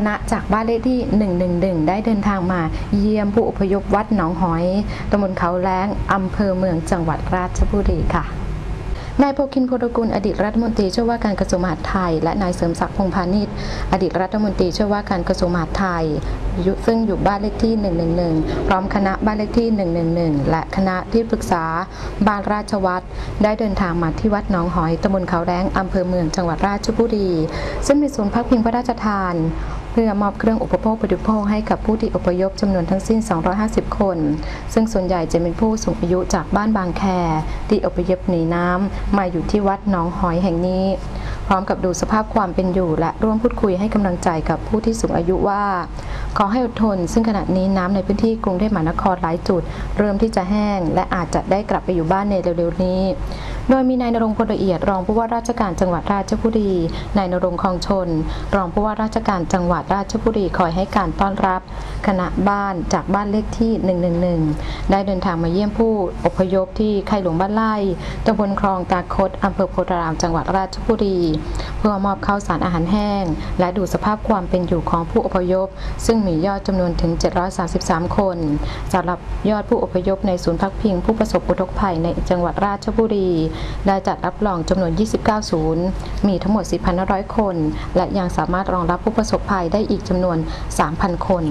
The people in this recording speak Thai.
คณะจากบ้านเลขที่ 111 ได้เดินทางมาเยี่ยมผู้อพยพวัดหนองหอยตำบลเขาแล้งอำเภอเมืองจังหวัดราชบุรีค่ะนายโพคินโพดกุลอดีตรัฐมนตรีช่วยว่าการกระทรวงมหาดไทย และนายเสริมศักดิ์พงพาณิชย์อดีตรัฐมนตรีช่วยว่าการกระทรวงมหาดไทยซึ่งอยู่บ้านเลขที่ 111 พร้อมคณะบ้านเลขที่ 111 และคณะที่ปรึกษาบ้านราชวัตรได้เดินทางมาที่วัดหนองหอยตำบลเขาแร้งอำเภอเมืองจังหวัดราชบุรี ซึ่งมีศูนย์พักพิงพระราชทาน เพื่อมอบเครื่องอุปโภคบริโภคให้กับผู้ที่อพยพจำนวนทั้งสิ้น 250 คน ซึ่งส่วนใหญ่จะเป็นผู้สูงอายุจากบ้านบางแค ที่อพยพหนีน้ำมาอยู่ที่วัดหนองหอยแห่งนี้ พร้อมกับดูสภาพความเป็นอยู่ และร่วมพูดคุยให้กำลังใจกับผู้ที่สูงอายุว่า ขอให้อดทน ซึ่งขณะนี้น้ำในพื้นที่กรุงเทพมหานครหลายจุด เริ่มที่จะแห้ง และอาจจะได้กลับไปอยู่บ้านในเร็วๆนี้ โดยมีนายนรงพลละเอียดรองผู้ว่าราชการจังหวัดราชบุรี นายนรงคองชน รองผู้ว่าราชการจังหวัดราชบุรีคอยให้การต้อนรับ คณะบ้านจากบ้านเลขที่ 111 ได้เดินทางมาเยี่ยมผู้อพยพที่ไข่หลวงบ้านไร่ตำบลคลองตาคดอำเภอโพธารามจังหวัดราชบุรี เพื่อมอบข้าวสารอาหารแห้ง และดูสภาพความเป็นอยู่ของผู้อพยพ ซึ่งมียอดจำนวนถึง 733 คนสำหรับยอดผู้อพยพในศูนย์พักพิงผู้ประสบอุทกภัยในจังหวัดราชบุรีได้จัดรับรองจำนวน 29 ศูนย์ มีทั้งหมด 4,500 คน และยังสามารถรองรับผู้ประสบภัยได้อีกจำนวน 3,000 คน